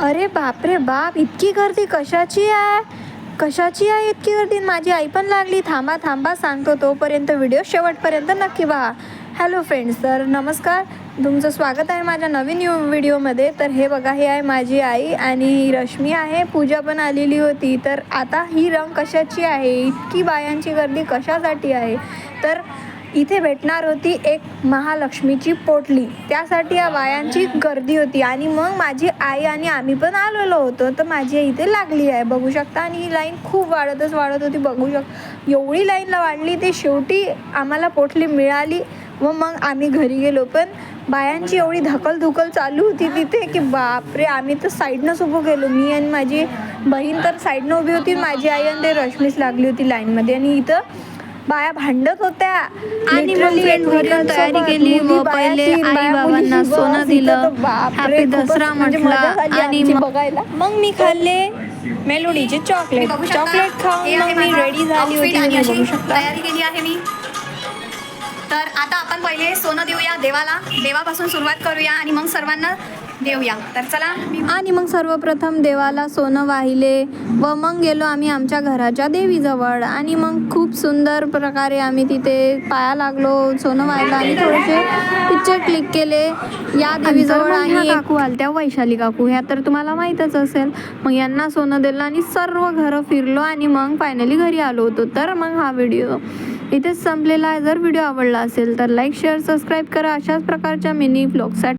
अरे बापरे बाप इतकी गर्दी कशाची आहे? कशाची आहे इतकी गर्दी? माझी आई पण लागली. थांबा थांबा सांगतो तोपर्यंत व्हिडिओ शेवटपर्यंत नक्की पहा. हॅलो फ्रेंड्स तर नमस्कार. तुमचं स्वागत आहे माझ्या नवीन यू व्हिडिओमध्ये. तर हे बघा हे आहे माझी आई आणि रश्मी आहे. पूजा पण आलेली होती. तर आता ही रंग कशाची आहे? इतकी बायांची गर्दी कशासाठी आहे? तर इथे भेटणार होती एक महालक्ष्मीची पोटली. त्यासाठी या बायांची गर्दी होती. आणि मग माझी आई आणि आम्ही पण आलेलो होतो. तर माझी आई इथे लागली आहे. बघू शकता. आणि ही लाईन खूप वाढतच वाढत होती. बघू शक एवढी लाईनला वाढली ते शेवटी आम्हाला पोटली मिळाली व मग आम्ही घरी गेलो. पण बायांची एवढी धकल चालू होती तिथे की बापरे आम्ही तर साईडनंच उभं गेलो. मी आणि माझी बहीण तर साईडनं उभी होती. माझी आई आणि ते रश्मीच लागली होती लाईनमध्ये. आणि इथं बाया भांडत होत्या. आणि मग तयारी केली. व पहिले आई-बाबांना मुली सोनं दिलं. खूपच दसरा म्हणजे म्हटलं. आणि मग- बघायला. मग मी खाल्ले मेलोडीचे चॉकलेट. चॉकलेट खाऊन मग मी रेडी झाली होती बघू शकता. तयारी केली आहे मी. तर आता आपण पहिले सोनं देऊया देवाला. देवापासून सुरुवात करूया आणि मग सर्वांना देऊया. तर चला आणि मग सर्वप्रथम देवाला सोनं वाहिले व मग गेलो आम्ही आमच्या घराच्या देवीजवळ. आणि मग खूप सुंदर प्रकारे आम्ही तिथे पाया लागलो सोनं वाहिलं आणि थोडेसे पिक्चर क्लिक केले. या देवीजवळ आणि काकू आलत्या वैशाली काकू. ह्या तर तुम्हाला माहीतच असेल. मग यांना सोनं दिलं आणि सर्व घरं फिरलो आणि मग फायनली घरी आलो होतो. तर मग हा व्हिडिओ इथेच संपलेला आहे. जर व्हिडिओ आवडला असेल तर लाईक शेअर सबस्क्राईब करा. अशाच प्रकारच्या मिनी ब्लॉगसाठी